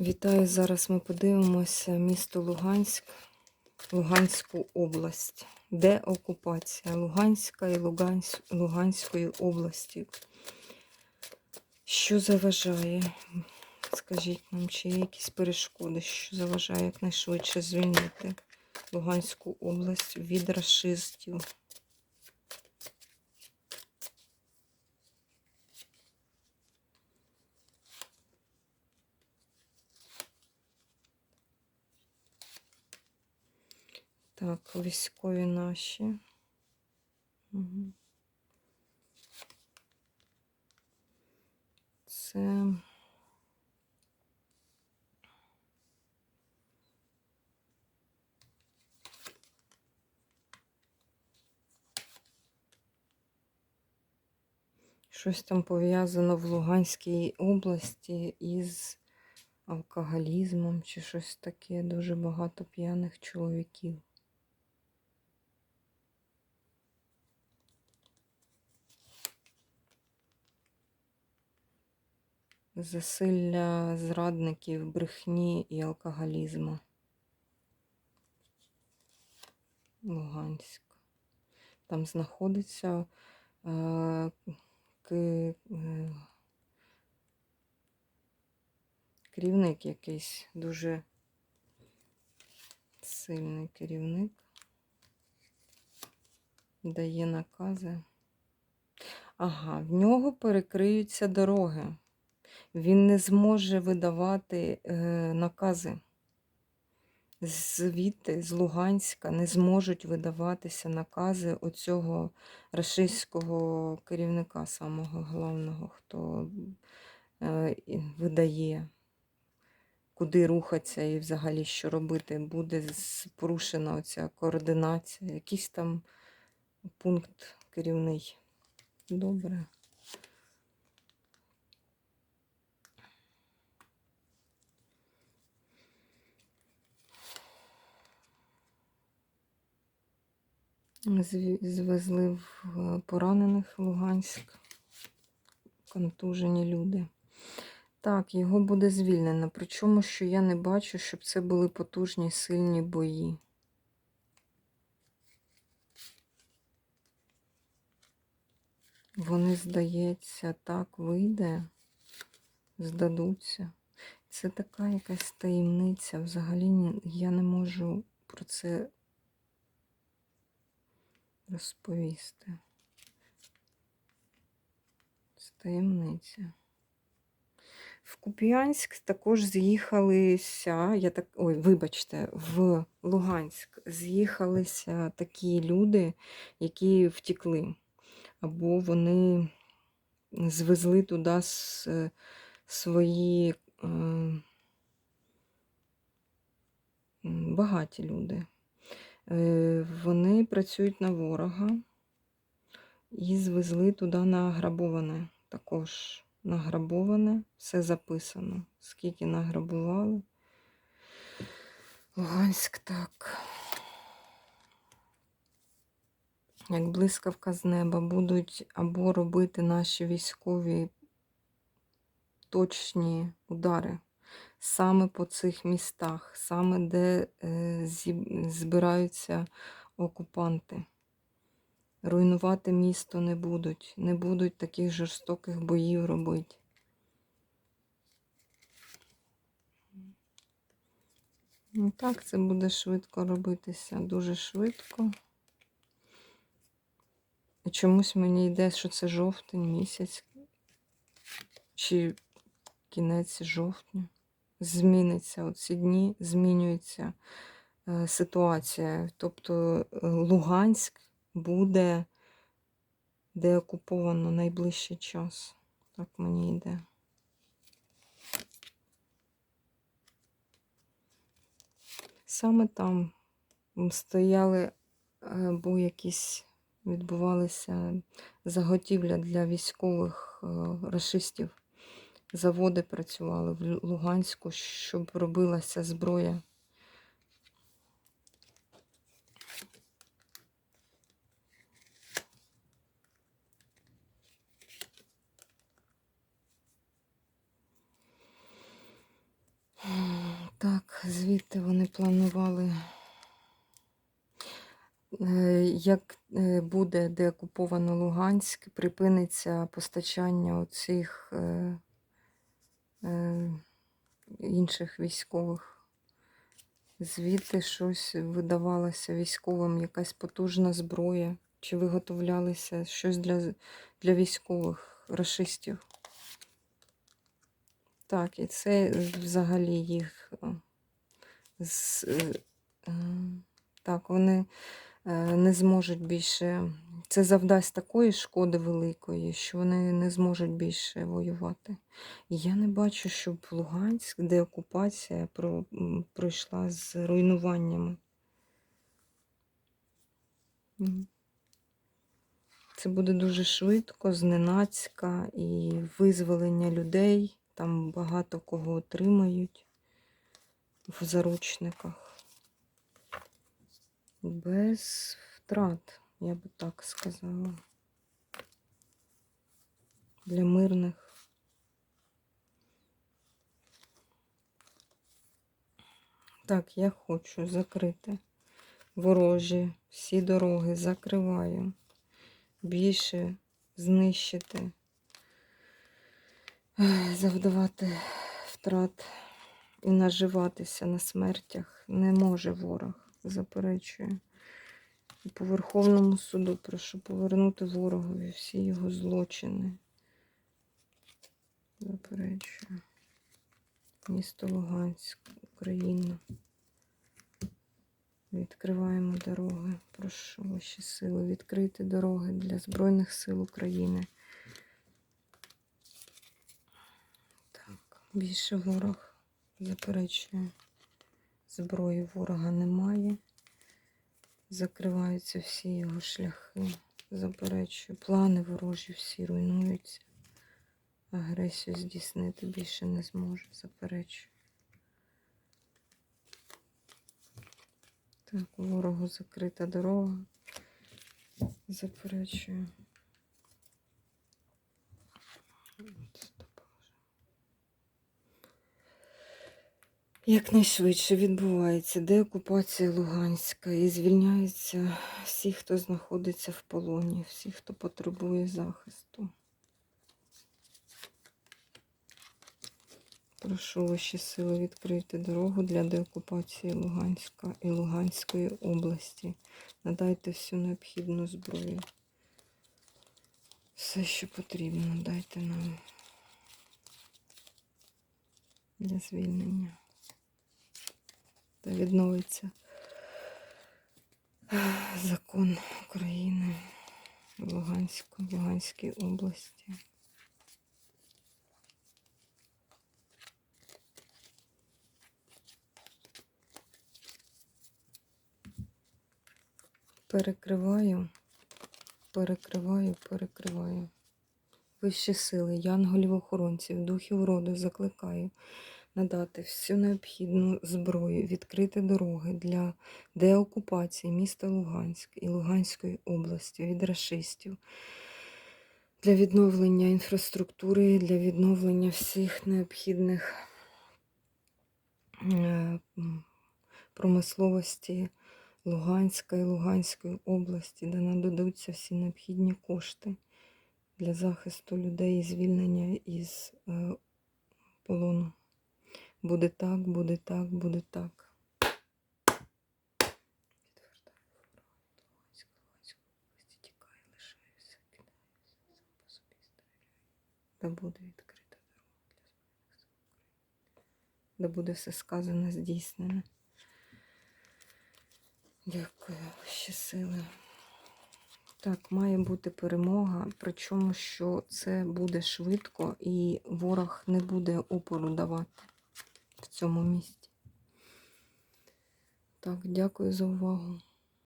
Вітаю! Зараз ми подивимося місто Луганськ, Луганську область. Де окупація Луганська і Луганськ, Луганської області? Що заважає? Скажіть нам, чи є якісь перешкоди, що заважає якнайшвидше звільнити Луганську область від расистів? Так, військові наші. Це. Щось там пов'язано в Луганській області із алкоголізмом чи щось таке. Дуже багато п'яних чоловіків. Засилля зрадників, брехні і алкоголізму. Луганськ. Там знаходиться е, е, керівник якийсь дуже сильний керівник. Дає накази. Ага, в нього перекриються дороги. Він не зможе видавати е, накази. Звідти, з Луганська, не зможуть видаватися накази оцього рашистського керівника, самого головного, хто е, видає, куди рухатися і взагалі що робити. Буде порушена оця координація, якийсь там пункт керівний. Добре. Звезли в е, поранених Луганськ, контужені люди. Так, його буде звільнено. Причому, що я не бачу, щоб це були потужні сильні бої. Вони, здається, так вийде, здадуться. Це така якась таємниця. Взагалі я не можу про це розповісти. Це таємниця. В Куп'янськ також з'їхалися, я так, ой, вибачте, в Луганськ з'їхалися такі люди, які втекли. Або вони звезли туди свої е, багаті люди. Е, вони працюють на ворога і звезли туди награбоване. Також награбоване, все записано. Скільки награбували. Луганськ так. Як блискавка з неба будуть або робити наші військові точні удари саме по цих містах, саме де е, збираються окупанти. Руйнувати місто не будуть, не будуть таких жорстоких боїв робити. Ну так, це буде швидко робитися, дуже швидко. І чомусь мені йде, що це жовтень місяць, чи кінець жовтня зміниться. Оці дні змінюється е, ситуація. Тобто е, Луганськ буде деокуповано найближчий час. Так мені йде. Саме там стояли, або е, якісь відбувалися заготівля для військових расистів заводи працювали в Луганську, щоб робилася зброя. Так, звідти вони планували. Е, Як е, буде деокуповано Луганськ, припиниться постачання оцих е, інших військових. Звідти щось видавалося військовим, якась потужна зброя, чи виготовлялися щось для, для військових рашистів. Так, і це взагалі їх. е, е, е, так, вони е, не зможуть більше. Це завдасть такої шкоди великої, що вони не зможуть більше воювати. І я не бачу, щоб Луганськ, де окупація пройшла з руйнуваннями. Це буде дуже швидко, зненацька і визволення людей. Там багато кого отримають в заручниках. Без втрат, я би так сказала. Для мирних. Так, я хочу закрити ворожі, всі дороги закриваю. Більше знищити, завдавати втрат і наживатися на смертях не може ворог, заперечую. І по Верховному суду прошу повернути ворогові всі його злочини. Заперечую. Місто Луганськ, Україна. Відкриваємо дороги. Прошу ваші сили відкрити дороги для Збройних сил України. Так, більше ворог заперечує. Зброї ворога немає. Закриваються всі його шляхи. Заперечую. Плани ворожі всі руйнуються. Агресію здійснити більше не зможе. Заперечую. Так, ворогу закрита дорога. Заперечую. Якнайшвидше відбувається деокупація Луганська і звільняються всі, хто знаходиться в полоні, всі, хто потребує захисту. Прошу ваші сили відкрити дорогу для деокупації Луганська і Луганської області. Надайте всю необхідну зброю. Все, що потрібно, дайте нам для звільнення. Відновиться закон України в Луганську, в Луганській області. Перекриваю, перекриваю, перекриваю. Вищі сили, янголів охоронців, духів роду закликаю надати всю необхідну зброю, відкрити дороги для деокупації міста Луганськ і Луганської області від рашистів, для відновлення інфраструктури, для відновлення всіх необхідних е, промисловості Луганська і Луганської області, де нададуться всі необхідні кошти для захисту людей і звільнення із е, полону. Буде так, буде так, буде так. Да буде відкрита дорога для Збройних. Да буде все сказане, здійснене. Дякую, ще сили. Так, має бути перемога, причому що це буде швидко і ворог не буде опору давати в цьому місці. Так, дякую за увагу.